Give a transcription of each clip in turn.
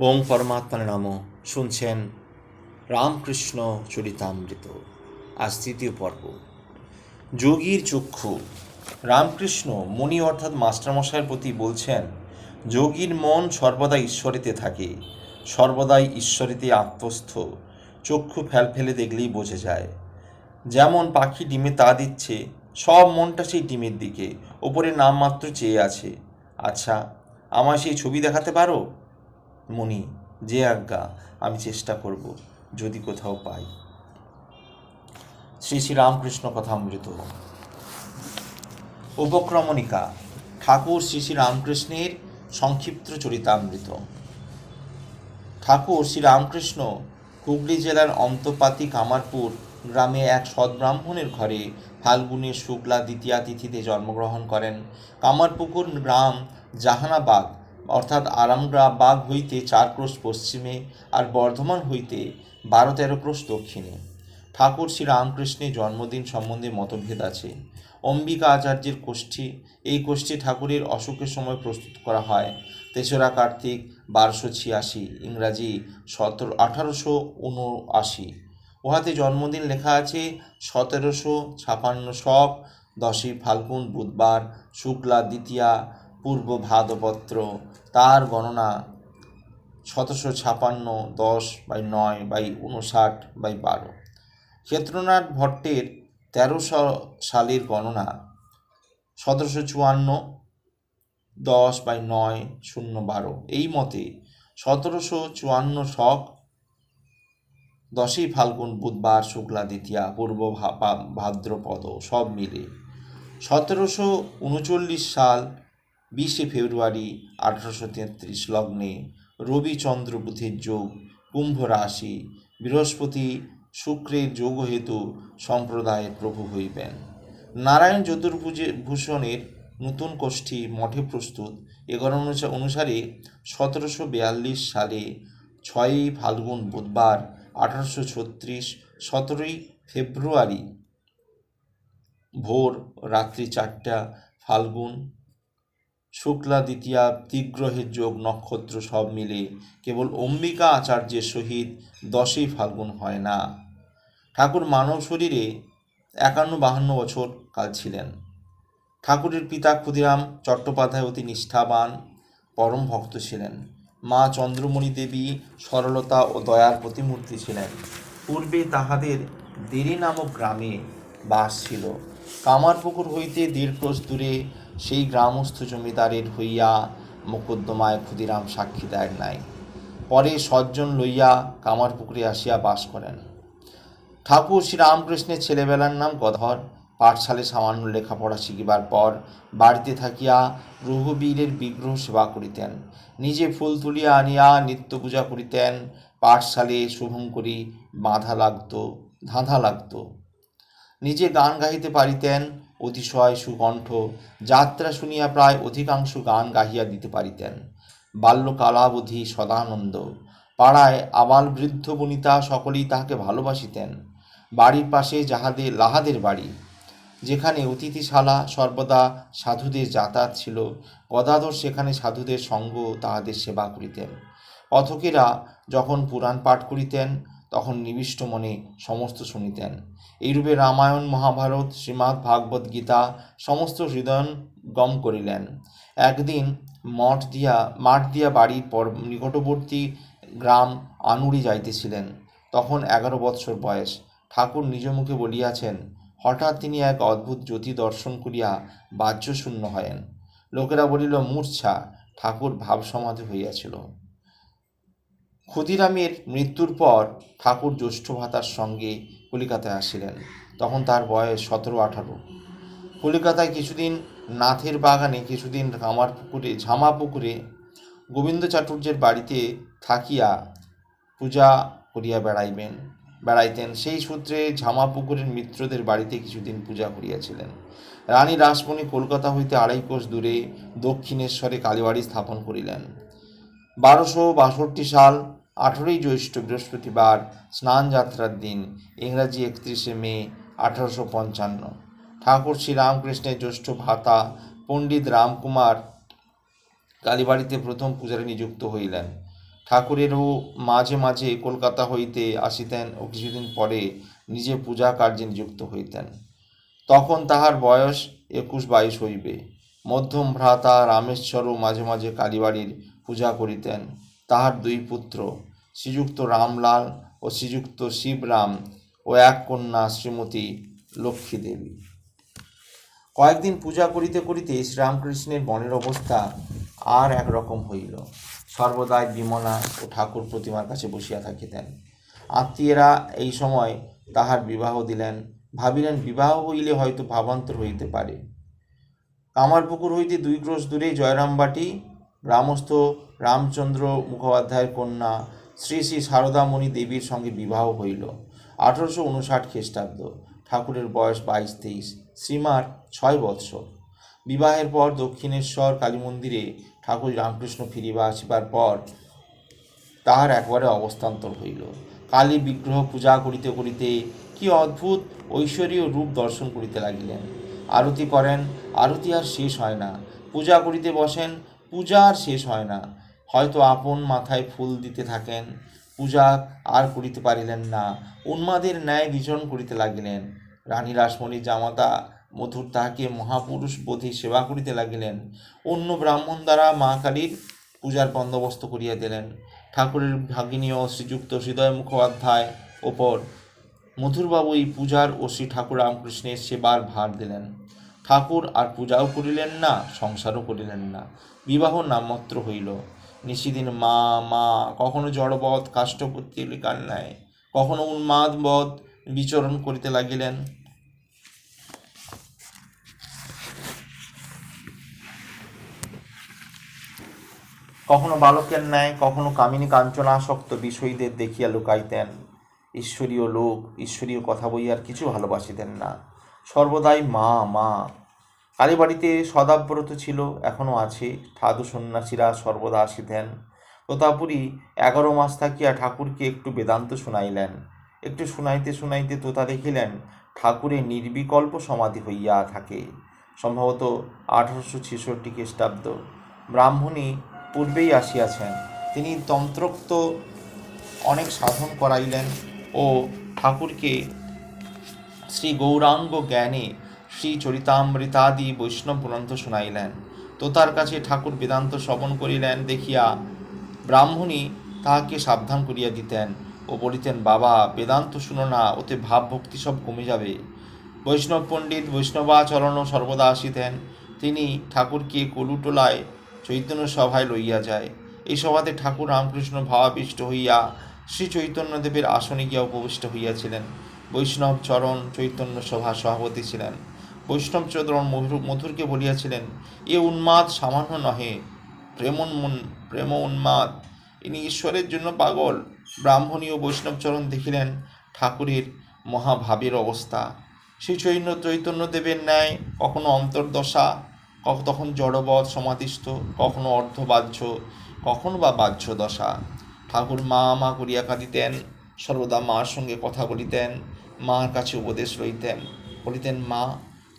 ওম পরমাত্মার নাম শুনছেন রামকৃষ্ণ চরিতামৃত। আজ তৃতীয় পর্ব। যোগীর চক্ষু। রামকৃষ্ণ মণি অর্থাৎ মাস্টারমশাইয়ের প্রতি বলছেন, যোগীর মন সর্বদা ঈশ্বরেতে থাকে। সর্বদাই ঈশ্বরেতে আত্মস্থ। চক্ষু ফেল ফেলে দেখলেই বোঝে যায়। যেমন পাখি ডিমে তা দিচ্ছে, সব মনটা সেই ডিমের দিকে। ওপরে নামমাত্র চেয়ে আছে। আচ্ছা আমায় সেই ছবি দেখাতে পারো? মণি, যে আজ্ঞা আমি চেষ্টা করব, যদি কোথাও পাই। শ্রী শ্রী রামকৃষ্ণ কথামৃত। উপক্রমণিকা, ঠাকুর শ্রী শ্রী রামকৃষ্ণের সংক্ষিপ্ত চরিতামৃত। ঠাকুর শ্রী রামকৃষ্ণ, হুগলি জেলার অন্তপাতি কামারপুর গ্রামে এক সদ্ব্রাহ্মণের ঘরে ফাল্গুনের শুক্লা দ্বিতীয়া তিথিতে জন্মগ্রহণ করেন। কামারপুকুর গ্রাম জাহানাবাগ অর্থাৎ আরামবাগ হইতে চার ক্রোশ পশ্চিমে আর বর্ধমান হইতে বারো তেরো ক্রোশ দক্ষিণে। ঠাকুর শ্রী রামকৃষ্ণের জন্মদিন সম্বন্ধে মতভেদ আছে। অম্বিকা আচার্যের কোষ্ঠী, এই কোষ্ঠী ঠাকুরের অসুখের সময় প্রস্তুত করা হয়। তেসরা কার্তিক, বারোশো ছিয়াশি, ইংরাজি সতেরো, আঠারোশো উনআশি। উহাতে জন্মদিন লেখা আছে, সতেরোশো ছাপান্ন শক দশই ফাল্গুন বুধবার, শুক্লা দ্বিতীয়া, পূর্ব ভাদপত্র তার গণনা সতেরোশো ছাপান্ন দশ বাই নয় বাই উনষাট বাই বারো। ক্ষেত্রনাথ ভট্টের তেরোশো সালের গণনা সতেরোশো চুয়ান্ন দশ বাই নয় শূন্য বারো। এই মতে সতেরোশো চুয়ান্ন শক দশই ফাল্গুন, বুধবার, শুক্লা, দ্বিতীয়া, পূর্ব ভাদ্রপদ সব মিলে সতেরোশো উনচল্লিশ সাল বিশে ফেব্রুয়ারি আঠারোশো তেত্রিশ লগ্নে রবিচন্দ্র বুধের যোগ কুম্ভ রাশি বৃহস্পতি শুক্রের যোগ হেতু সম্প্রদায়ের প্রভু হইবেন। নারায়ণ চতুর্ভুজে ভূষণের নতুন কোষ্ঠী মঠে প্রস্তুত। এগারো অনুসা- অনুসারে সতেরোশো বিয়াল্লিশ সালে ছয়ই ফাল্গুন বুধবার আঠারোশো ছত্রিশ সতেরোই ফেব্রুয়ারি ভোর রাত্রি চারটা ফাল্গুন শুক্লা, দ্বিতীয়া তিগ্রহের যোগ, নক্ষত্র সব মিলে কেবল অম্বিকা আচার্যের সহিত দশই ফাল্গুন হয় না। ঠাকুর মানব শরীরে একান্ন বাহান্ন বছর কাল ছিলেন। ঠাকুরের পিতা ক্ষুদিরাম চট্টোপাধ্যায় অতি নিষ্ঠাবান, পরম ভক্ত ছিলেন। মা চন্দ্রমণি দেবী সরলতা ও দয়ার প্রতিমূর্তি ছিলেন। পূর্বে তাহাদের দেরি নামক গ্রামে বাস ছিল। কামারপুকুর হইতে ক্রোশ দূরে সেই গ্রামস্থ জমিদারের হইয়া মোকদ্দমায় ক্ষুদিরাম সাক্ষী দেয় নাই। পরে সজ্জন লইয়া কামারপুকুরে আসিয়া বাস করেন। ঠাকুর শ্রী রামকৃষ্ণের ছেলেবেলার নাম গধর। পাঠশালে সামান্য লেখাপড়া শিখিবার পর বাড়িতে থাকিয়া রঘুবীরের বিগ্রহ সেবা করিতেন। নিজে ফুল তুলিয়া আনিয়া নিত্য পূজা করিতেন পাঠশালে শুভঙ্করী বাঁধা লাগত, ধাঁধা লাগত। নিজে গান গাইতে পারিতেন। অতিশয় সুকণ্ঠ যাত্রা শুনিয়া প্রায় অধিকাংশ গান গাহিয়া দিতে পারিতেন। বাল্যকালাবধি সদানন্দ। পাড়ায় আবাল বৃদ্ধ বনিতা সকলেই তাহাকে ভালোবাসিতেন। বাড়ির পাশে যাহাদের, লাহাদের বাড়ি। যেখানে অতিথিশালা সর্বদা সাধুদের যাতায়াত ছিল, গদাধর সেখানে সাধুদের সঙ্গ তাহাদের সেবা করিতেন। পথকেরা যখন পুরাণ পাঠ করিতেন তখন নিবিষ্ট মনে সমস্ত শুনিতেন। এইরূপে রামায়ণ, মহাভারত শ্রীমৎ ভাগবত গীতা সমস্ত হৃদয়ন গম করিলেন। একদিন মঠ দিয়া, মাঠ দিয়া বাড়ির পর নিকটবর্তী গ্রাম আনুরি যাইতেছিলেন। তখন এগারো বৎসর বয়স। ঠাকুর নিজ মুখে বলিয়াছেন, হঠাৎ তিনি এক অদ্ভুত জ্যোতি দর্শন করিয়া বাহ্যশূন্য হয়েন। লোকেরা বলিল, মূর্ছা, ঠাকুর ভাব সমাধি হইয়াছিল। ক্ষুদিরামের মৃত্যুর পর ঠাকুর জ্যৈষ্ঠ ভাতার সঙ্গে কলিকাতায় আসিলেন। তখন তার বয়স সতেরো, আঠারো। কলিকাতায় কিছুদিন নাথের বাগানে, কিছুদিন কামার পুকুরে, ঝামা পুকুরে গোবিন্দ চাটুর্যের বাড়িতে থাকিয়া পূজা করিয়া বেড়াইবেন, বেড়াইতেন। সেই সূত্রে ঝামা পুকুরের মিত্রদের বাড়িতে কিছুদিন পূজা করিয়াছিলেন। রানী রাসমণি কলকাতা হইতে আড়াই কোষ দূরে দক্ষিণেশ্বরে কালীবাড়ি স্থাপন করিলেন। বারোশো বাষট্টি সাল আঠেরোই জ্যৈষ্ঠ বৃহস্পতিবার স্নান যাত্রার দিন, ইংরাজি একত্রিশে মে, আঠারোশো পঞ্চান্ন। ঠাকুর শ্রী রামকৃষ্ণের জ্যৈষ্ঠ ভাতা পণ্ডিত রামকুমার কালীবাড়িতে প্রথম পূজারে নিযুক্ত হইলেন। ঠাকুরেরও মাঝে মাঝে কলকাতা হইতে আসিতেন ও কিছুদিন পরে নিজে পূজা কার্যে নিযুক্ত হইতেন। তখন তাহার বয়স একুশ বাইশ হইবে। মধ্যম ভ্রাতা রামেশ্বরও মাঝে মাঝে কালীবাড়ির পূজা করিতেন। তাহার দুই পুত্র, শ্রীযুক্ত রামলাল ও শ্রীযুক্ত শিবরাম ও এক কন্যা শ্রীমতী লক্ষ্মী দেবী কয়েকদিন পূজা করিতে করিতে শ্রীরামকৃষ্ণের মনের অবস্থা আর একরকম হইল। সর্বদাই বিমলা ও ঠাকুর প্রতিমার কাছে বসিয়া থাকিতেন। আত্মীয়রা এই সময় তাহার বিবাহ দিলেন, ভাবিলেন বিবাহ হইলে হয়তো ভাবান্তর হইতে পারে। কামারপুকুর হইতে দুই ক্রোশ দূরে জয়রামবাটি গ্রামস্থ রামচন্দ্র মুখোপাধ্যায়ের কন্যা শ্রী শ্রী সারদামণি দেবীর সঙ্গে বিবাহ হইল। আঠারোশো উনষাট খ্রিস্টাব্দ, ঠাকুরের বয়স বাইশ তেইশ, শ্রীমার ছয় বৎসর। বিবাহের পর দক্ষিণেশ্বর কালী মন্দিরে ঠাকুর রামকৃষ্ণ ফিরিবা আসিবার পর তাহার একবারে অবস্থান্তর হইল। কালী বিগ্রহ পূজা করিতে করিতে কি অদ্ভুত ঐশ্বরীয় রূপ দর্শন করিতে লাগিলেন। আরতি করেন, আরতি আর শেষ হয় না। পূজা করিতে বসেন, পূজা আর শেষ হয় না। হয়তো আপন মাথায় ফুল দিতে থাকেন, পূজা আর করিতে পারিলেন না, উন্মাদের ন্যায় বিচরণ করিতে লাগিলেন। রানী রাসমণি জামাতা মধুর তাহাকে মহাপুরুষ বোধে সেবা করিতে লাগিলেন। অন্য ব্রাহ্মণ দ্বারা মা কালীর পূজার বন্দোবস্ত করিয়া দিলেন। ঠাকুরের ভাগিনীয় শ্রীযুক্ত হৃদয় মুখোপাধ্যায় ওপর মধুরবাবু এই পূজার ও শ্রী ঠাকুর রামকৃষ্ণের সেবার ভার দিলেন। ঠাকুর আর পূজাও করিলেন না, সংসারও করিলেন না। বিবাহ নামমাত্র হইল। নিশিদিন মা মা, কখনো জড়বধ কাষ্ঠপত্তির কান্নায়, কখনো উন্মাদ বধ বিচরণ করিতে লাগিলেন। কখনো বালকের ন্যায়, কখনো কামিনী কাঞ্চনা কাঞ্চনাসক্ত বিষয়ীদের দেখিয়া লুকাইতেন। ঈশ্বরীয় লোক, ঈশ্বরীয় কথা বইয়ার কিছু ভালোবাসিতেন না। সর্বদাই মা মা কালীবাড়িতে সদাব্রত ছিল, এখনও আছে। সাধু সন্ন্যাসীরা সর্বদা আসিতেন। তোতাপুরী এগারো মাস থাকিয়া ঠাকুরকে একটু বেদান্ত শুনাইলেন। একটু শুনাইতে শুনাইতে তোতা দেখিলেন ঠাকুরের নির্বিকল্প সমাধি হইয়া থাকে। সম্ভবত আঠারোশো ছেষট্টি খ্রিস্টাব্দ। ব্রাহ্মণী পূর্বেই আসিয়াছেন। তিনি তন্ত্রোক্ত অনেক সাধন করাইলেন ও ঠাকুরকে শ্রী গৌরাঙ্গ জ্ঞানে শ্রী চরিতামৃতাদি বৈষ্ণব গ্রন্থ শুনাইলেন। তোতার কাছে ঠাকুর বেদান্ত শ্রবণ করিলেন, দেখিয়া ব্রাহ্মণী তাহাকে সাবধান করিয়া দিতেন ও বলিতেন, বাবা, বেদান্ত শুনো না, ওতে ভাব ভক্তি সব কমে যাবে। বৈষ্ণব পণ্ডিত বৈষ্ণবাচরণও সর্বদা আসিতেন। তিনি ঠাকুরকে কলুটোলায় চৈতন্য সভায় লইয়া যায়। এই সভাতে ঠাকুর রামকৃষ্ণ ভাবাবিষ্ট হইয়া শ্রী চৈতন্যদেবের আসনে গিয়া উপবিষ্ট হইয়াছিলেন। বৈষ্ণব চরণ চৈতন্য সভা সভাপতি ছিলেন। বৈষ্ণব চরণ মধুর মধুরকে বলিয়াছিলেন, এ উন্মাদ সামান্য নহে, প্রেমোন্মন প্রেম উন্মাদ ইনি ঈশ্বরের জন্য পাগল। ব্রাহ্মণী ও বৈষ্ণবচরণ দেখিলেন ঠাকুরের মহাভাবের অবস্থা। শ্রী চৈন্য চৈতন্যদেবের ন্যায় কখনো অন্তর্দশা তখন জড়বৎ সমাধিস্থ, কখনো অর্ধবাহ্য, কখনো বা বাহ্য দশা। ঠাকুর মা মা করিয়া কাঁদিতেন, সর্বদা মার সঙ্গে কথা বলিতেন, মার কাছে উপদেশ লইতেন, বলিতেন, মা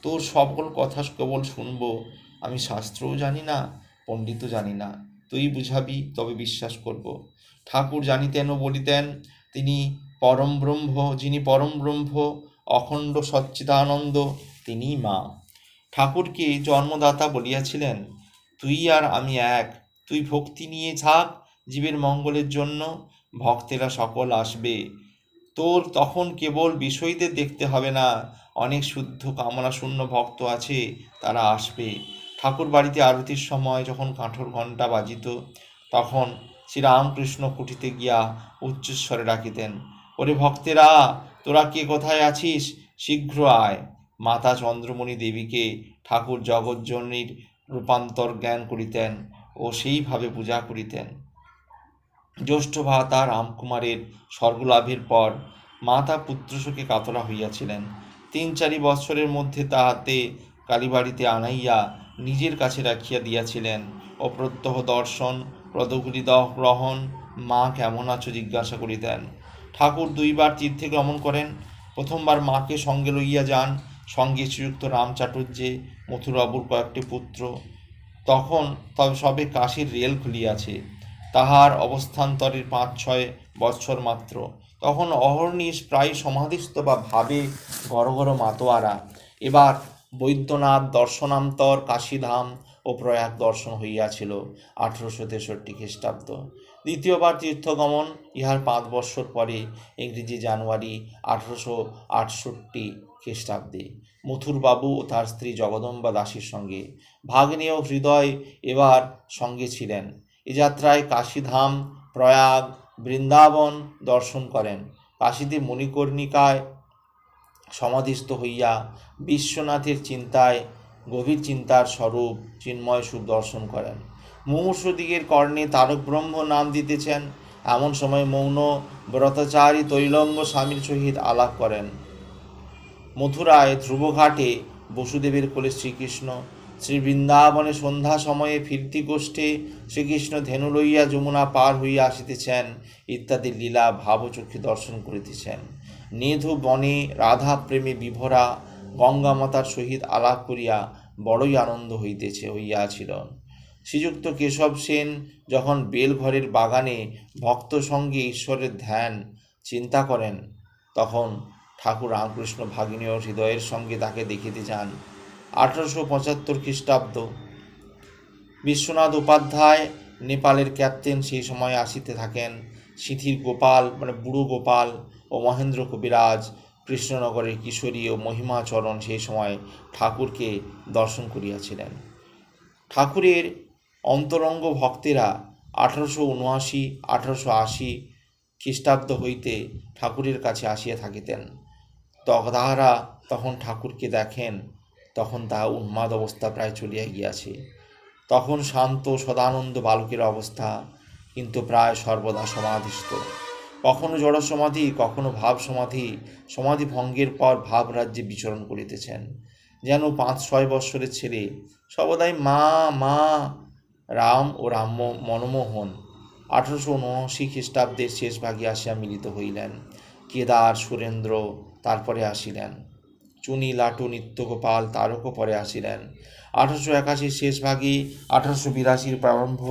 তোর সকল কথা কেবল শুনব। আমি শাস্ত্রও জানি না, পণ্ডিতও জানি না। তুই বুঝাবি, তবে বিশ্বাস করব। ঠাকুর জানিতেন ও বলিতেন, তিনি পরম ব্রহ্ম, যিনি পরম ব্রহ্ম, অখণ্ড সচ্চিদানন্দ, তিনিই মা। ঠাকুরকে জন্মদাতা বলিয়াছিলেন, তুই আর আমি এক। তুই ভক্তি নিয়ে থাক, জীবের মঙ্গলের জন্য। ভক্তেরা সকল আসবে। তোর তখন কেবল বিষয়ীদের দেখতে হবে না। অনেক শুদ্ধ কামনা শূন্য ভক্ত আছে, তারা আসবে। ঠাকুর বাড়িতে আরতির সময় যখন কাঠোর ঘণ্টা বাজিত, তখন শ্রীরামকৃষ্ণ কুটিতে গিয়া উচ্চস্বরে ডাকিতেন, ওরে ভক্তেরা, তোরা কে কোথায় আছিস? শীঘ্র আয়। মাতা চন্দ্রমণি দেবীকে ঠাকুর জগজ্জনীর রূপান্তর জ্ঞান করিতেন ও সেইভাবে পূজা করিতেন। জ্যৈষ্ঠ ভাতা রামকুমারের স্বর্গলাভের পর মাতা পুত্রশোকে কাতরা হইয়াছিলেন। তিন চারি বৎসরের মধ্যে তাহাতে কালীবাড়িতে আনাইয়া নিজের কাছে রাখিয়া দিয়াছিলেন। ও প্রত্যহ দর্শন পদগুলি দহ গ্রহণ, মা কেমন আছো জিজ্ঞাসা করিতেন। ঠাকুর দুইবার তীর্থে গমন করেন। প্রথমবার মাকে সঙ্গে লইয়া যান সঙ্গে শ্রীযুক্ত রাম চাটুর্যে মথুরবাবুর কয়েকটি পুত্র। তখন তবে সবে কাশীর রেল খুলিয়াছে। তাহার অবস্থান্তরের পাঁচ ছয় বৎসর মাত্র। তখন অহর্নিশ প্রায় সমাধিস্থ বা ভাবে গড় মাতোয়ারা। এবার বৈদ্যনাথ দর্শনান্তর, কাশীধাম ও প্রয়াগ দর্শন হইয়াছিল আঠারোশো তেষট্টি খ্রিস্টাব্দ। দ্বিতীয়বার তীর্থগমন, ইহার পাঁচ বৎসর পরে ইংরেজি জানুয়ারি আঠারোশো আটষট্টি খ্রিস্টাব্দে। মথুরবাবু ও তার স্ত্রী জগদম্বা দাসীর সঙ্গে ভাগ্নেয় হৃদয় এবার সঙ্গে ছিলেন। এ যাত্রায় কাশীধাম, প্রয়াগ, বৃন্দাবন দর্শন করেন। কাশীতে মণিকর্ণিকায় সমাধিস্থ হইয়া বিশ্বনাথের চিন্তায়, গভীর চিন্তার স্বরূপ চিন্ময় সুখ দর্শন করেন। মুমূর্ষদিগের কর্ণে তারক ব্রহ্ম নাম দিতেছেন। এমন সময় মৌন, ব্রতাচারী, তৈলঙ্গ স্বামীর সহিত আলাপ করেন। মথুরায় ধ্রুবঘাটে বসুদেবের কোলে শ্রীকৃষ্ণ শ্রী বৃন্দাবনে সন্ধ্যা সময়ে ফিরতি গোষ্ঠে শ্রীকৃষ্ণ ধেনু লইয়া যমুনা পার হইয়া আসিতেছেন, ইত্যাদি লীলা ভাবচক্ষে দর্শন করিতেছেন। নেধু বনে রাধা প্রেমে বিভরা গঙ্গা মাতার সহিত আলাপ করিয়া বড়ই আনন্দ হইতেছে, হইয়াছিল। শ্রীযুক্ত কেশব সেন যখন বেলঘরের বাগানে ভক্ত সঙ্গে ঈশ্বরের ধ্যান, চিন্তা করেন, তখন ঠাকুর রামকৃষ্ণ ভাগিনীয় হৃদয়ের সঙ্গে তাকে দেখিতে যান। আঠারোশো পঁচাত্তর খ্রিস্টাব্দ। বিশ্বনাথ উপাধ্যায়, নেপালের ক্যাপ্টেন, সেই সময় আসিতে থাকেন সিথির গোপাল মানে বুড়ো গোপাল ও মহেন্দ্র কবিরাজ কৃষ্ণনগরের কিশোরী ও মহিমাচরণ সেই সময় ঠাকুরকে দর্শন করিয়াছিলেন। ঠাকুরের অন্তরঙ্গ ভক্তেরা আঠারোশো উনআশি, আঠারোশো আশি খ্রিস্টাব্দ হইতে ঠাকুরের কাছে আসিয়া থাকিতেন। তাহারা তখন ঠাকুরকে দেখেন তখন তাহা উন্মাদ অবস্থা প্রায় চলিয়া গিয়াছে। তখন শান্ত সদানন্দ বালকের অবস্থা কিন্তু প্রায় সর্বদা সমাধিস্থ। কখনো জড় সমাধি কখনো ভাব সমাধি সমাধি ভঙ্গের পর ভাব রাজ্যে বিচরণ করিতেছেন। যেন পাঁচ ছয় বৎসরের ছেলে, সর্বদাই মা মা, রাম ও রাম মনমোহন। আঠারোশো উনআশি খ্রিস্টাব্দের শেষ ভাগে আসিয়া মিলিত হইলেন। কেদার, সুরেন্দ্র তারপরে আসিলেন। চুনি লাটু নিত্যগোপাল তারকও পরে আসিলেন। আঠারোশো একাশির শেষ ভাগে আঠারোশো বিরাশির প্রারম্ভ।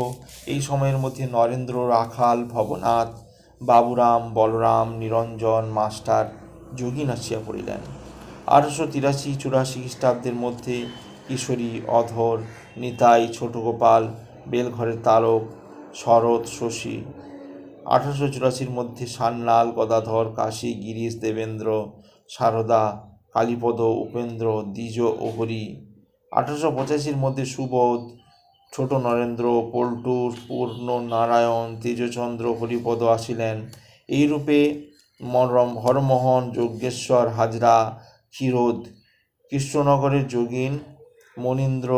এই সময়ের মধ্যে নরেন্দ্র, রাখাল, ভবনাথ, বাবুরাম, বলরাম, নিরঞ্জন, মাস্টার যোগী আসিয়া পড়িলেন। আঠারোশো তিরাশি, চুরাশি খ্রিস্টাব্দের মধ্যে কিশোরী, অধর, নিতাই ছোট গোপাল বেলঘরের তারক, শরৎ, শশী। আঠারোশো চুরাশির মধ্যে সান্যাল, গদাধর, কাশী, গিরিশ, দেবেন্দ্র, সারদা কালীপদ, উপেন্দ্র, দ্বিজ ও হরি আঠারোশো পঁচাশির মধ্যে সুবোধ, ছোট নরেন্দ্র, পল্টু, পূর্ণ নারায়ণ, তেজচন্দ্র, হরিপদ আসিলেন। এইরূপে মরম, হরমোহন, যজ্ঞেশ্বর, হাজরা, ক্ষীরোদ, কৃষ্ণনগরের যোগিন, মনীন্দ্র,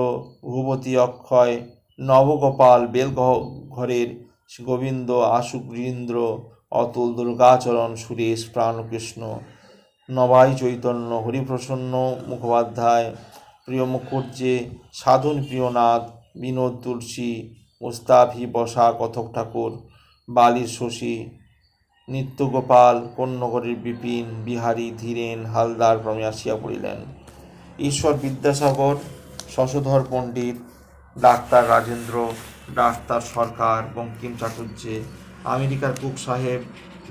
ভূপতি অক্ষয়, নবগোপাল বেলগহ বেলঘরের গোবিন্দ আশুগৃন্দ্র অতুল দুর্গাচরণ, সুরেশ প্রাণকৃষ্ণ। নবাই চৈতন্য, হরিপ্রসন্ন মুখোপাধ্যায়, প্রিয় মুখুর্জে, সাধন প্রিয়নাথ, বিনোদ তুলসী মুস্তাফি বসা, কথক ঠাকুর বালির শশী, নিত্যগোপাল, কন্যগরের বিপিন, বিহারী, ধীরেন, হালদার ক্রমে আসিয়া পড়িলেন। ঈশ্বর বিদ্যাসাগর, শশধর পণ্ডিত, ডাক্তার রাজেন্দ্র, ডাক্তার সরকার, বঙ্কিম চাটুর্যে, আমেরিকার কুক সাহেব,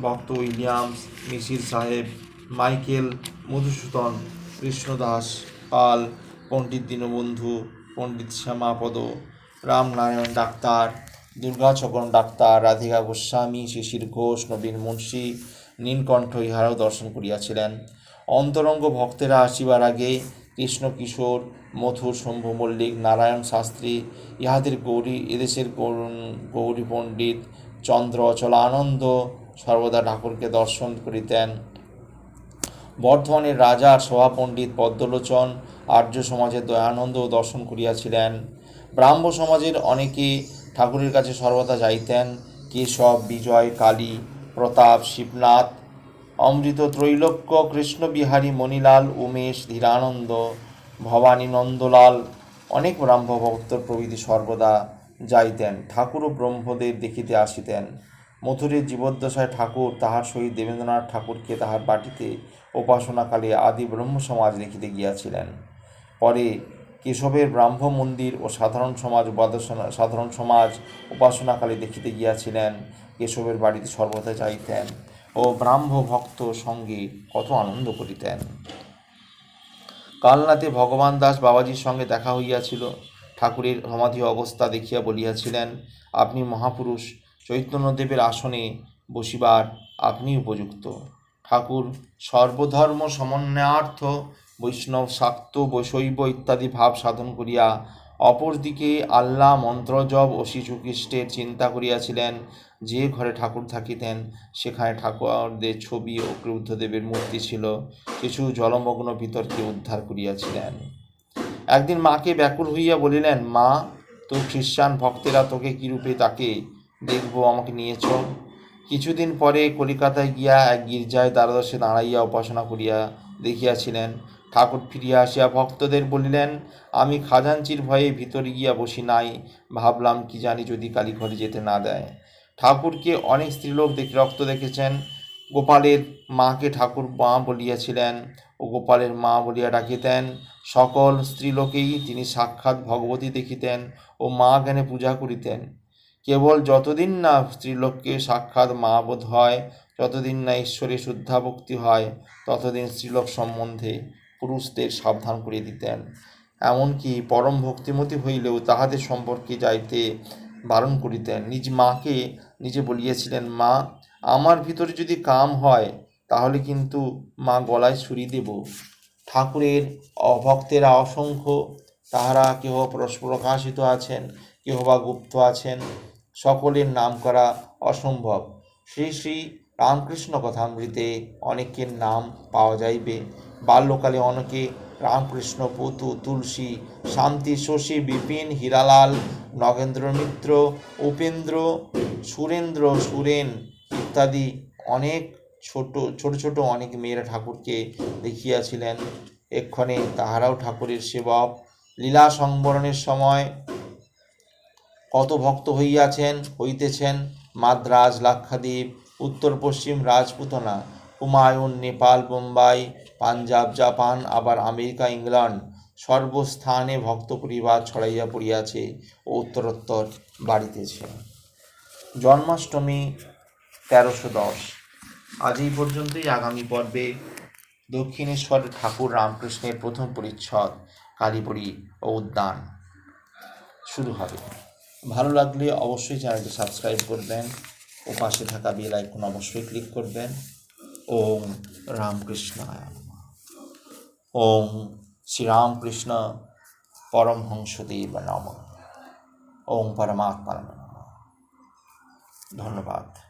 ভক্ত উইলিয়ামস, মিসির সাহেব মাইকেল মধুসূদন কৃষ্ণদাস পাল, পণ্ডিত দীনবন্ধু, পণ্ডিত শ্যামাপদ রামনারায়ণ ডাক্তার দুর্গাচরণ ডাক্তার, রাধিকা গোস্বামী, শিশির ঘোষ, নবীন মুন্সী, নীলকণ্ঠ ইহারাও দর্শন করিয়াছিলেন। অন্তরঙ্গ ভক্তেরা আসিবার আগে কৃষ্ণ কিশোর মথুর শম্ভু মল্লিক, নারায়ণ শাস্ত্রী, ইহাদের গৌরী, এদেশের গৌর- পণ্ডিত চন্দ্র চলানন্দ সর্বদা ঠাকুরকে দর্শন করিতেন। বর্ধমানের রাজার সভাপণ্ডিত পদ্মলোচন, আর্য সমাজের দয়ানন্দ দর্শন করিয়াছিলেন। ব্রাহ্ম সমাজের অনেকে ঠাকুরের কাছে সর্বদা যাইতেন। কেশব, বিজয়, কালী, প্রতাপ, শিবনাথ, অমৃত ত্রৈলোক্য, কৃষ্ণবিহারী, মণিলাল, উমেশ, ধীরানন্দ, ভবানী, নন্দলাল, অনেক ব্রাহ্ম ভক্ত প্রভৃতি সর্বদা যাইতেন। ঠাকুর ও ব্রহ্মদেব দেখিতে আসিতেন। মথুরের জীবদ্দশায় ঠাকুর তাহার সহিত দেবেন্দ্রনাথ ঠাকুরকে তাহার বাটিতে উপাসনাকালে আদি ব্রহ্ম সমাজ দেখিতে গিয়াছিলেন। পরে কেশবের ব্রাহ্ম মন্দির ও সাধারণ সমাজ উপাসনা সাধারণ সমাজ উপাসনাকালে দেখিতে গিয়াছিলেন, কেশবের বাড়িতে সর্বদা যাইতেন ও ব্রাহ্ম ভক্ত সঙ্গে কত আনন্দ করিতেন। কালনাতে ভগবান দাস বাবাজির সঙ্গে দেখা হইয়াছিল। ঠাকুরের সমাধি অবস্থা দেখিয়া বলিয়াছিলেন, আপনি মহাপুরুষ, চৈতন্যদেবের আসনে বসিবার আপনি উপযুক্ত। ঠাকুর সর্বধর্ম সমন্বয়ার্থ, বৈষ্ণব শাক্ত, বৈশৈব ইত্যাদি ভাব সাধন করিয়া অপরদিকে আল্লাহ মন্ত্রজপ ও শিশুখ্রিস্টের চিন্তা করিয়াছিলেন, যে ঘরে ঠাকুর থাকিতেন সেখানে ঠাকুরদের ছবি ও ক্রুদ্ধদেবের মূর্তি ছিল, কিছু জলমগ্ন বিতর্কে উদ্ধার করিয়াছিলেন। একদিন মাকে ব্যাকুল হইয়া বলিলেন, মা তো খ্রিস্টান ভক্তেরা তোকে কিরূপে তাকে দেখব, আমাকে নিয়ে চল। কিছুদিন পরে কলিকাতায় গিয়া এক গির্জায় দ্বাদশে দাঁড়াইয়া উপাসনা করিয়া দেখিয়াছিলেন। ঠাকুর ফিরিয়া আসিয়া ভক্তদের বলিলেন, আমি খাজাঞ্চির ভয়ে ভিতরে গিয়া বসি নাই, ভাবলাম কি জানি যদি কালী ঘরে যেতে না দেয়। ঠাকুরকে অনেক স্ত্রীলোক দেখে রক্ত দেখেছেন। গোপালের মাকে ঠাকুর মা বলিয়াছিলেন ও গোপালের মা বলিয়া ডাকিতেন। সকল স্ত্রীলোকেই তিনি সাক্ষাৎ ভগবতী দেখিতেন ও মা জ্ঞানে পূজা করিতেন। কেবল যতদিন না স্ত্রীলোককে সাক্ষাৎ মা বোধ হয়, যতদিন না ঈশ্বরে শুদ্ধা ভক্তি হয়, ততদিন স্ত্রীলোক সম্বন্ধে পুরুষদের সাবধান করিয়ে দিতেন। এমনকি পরম ভক্তিমতী হইলেও তাহাদের সম্পর্কে যাইতে বারণ করিতেন। নিজ মাকে নিজে বলিয়াছিলেন, মা, আমার ভিতরে যদি কাম হয়, তাহলে কিন্তু মা গলায় ছুরি দেব। ঠাকুরের অভক্তেরা অসংখ্য, তাহারা কেহ প্রকাশিত আছেন, কেহ বা গুপ্ত আছেন সকলের নাম করা অসম্ভব। শ্রী শ্রী রামকৃষ্ণ কথামৃতে অনেকের নাম পাওয়া যাইবে। বাল্যকালে অনেকে রামকৃষ্ণ, পুতু, তুলসী, শান্তি, শশী, বিপিন, হীরালাল, নগেন্দ্র মিত্র, উপেন্দ্র, সুরেন্দ্র, সুরেন ইত্যাদি অনেক ছোট ছোট ছোট অনেক মেয়েরা ঠাকুরকে দেখিয়াছিলেন। এক্ষণে তাহারাও ঠাকুরের সেবক। লীলা সংবরণের সময় কত ভক্ত হইয়াছেন, হইতেছেন? মাদ্রাজ, লাক্ষাদ্বীপ, উত্তর পশ্চিম রাজপুতনা, হুমায়ুন, নেপাল বোম্বাই পাঞ্জাব, জাপান, আবার আমেরিকা, ইংল্যান্ড সর্বস্থানে ভক্ত পরিবার ছড়াইয়া পড়িয়াছে ও উত্তরোত্তর বাড়িতেছে। জন্মাষ্টমী তেরোশো দশ। আজ এই পর্যন্তই। আগামী পর্বে দক্ষিণেশ্বর ঠাকুর রামকৃষ্ণের প্রথম পরিচ্ছদ কালীবড়ি ও উদ্যান শুরু হবে। ভালো লাগলে অবশ্যই চ্যানেলটি সাবস্ক্রাইব করবেন ও পাশে থাকা বেল আইকন অবশ্যই ক্লিক করবেন। ওম রামকৃষ্ণায় নমঃ। ওম শ্রীরামকৃষ্ণ পরমহংসদেব নম। ওম পরমাত্মা নম। ধন্যবাদ।